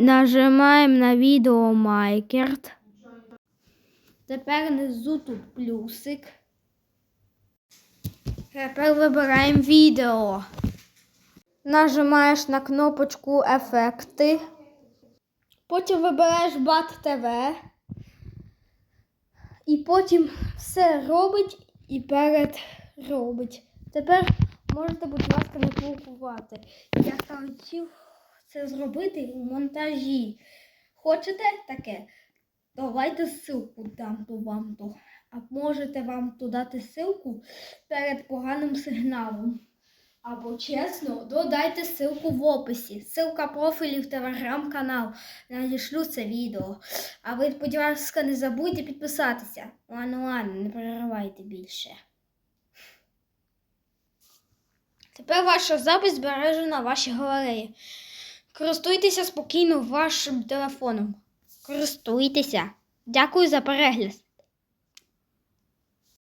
Нажимаємо на відео Майкерт. Тепер внизу тут плюсик. Тепер вибираємо відео. Нажимаєш на кнопочку Ефекти. Потім вибираєш BAT TV. І потім все робить і перед робить. Тепер можете, будь ласка, не блокувати. Я хотів це зробити у монтажі. Хочете таке? Давайте ссылку дам то вам то. А можете вам то дати ссылку перед поганим сигналом. Або чесно, додайте ссылку в описі. Ссылка профілі в телеграм-канал. Надішлю це відео. А ви, будь ласка, не забудьте підписатися. Ладно, ладно, не переривайте більше. Тепер ваша запись збережена на вашій галереї. Користуйтеся спокійно вашим телефоном. Користуйтеся. Дякую за перегляд.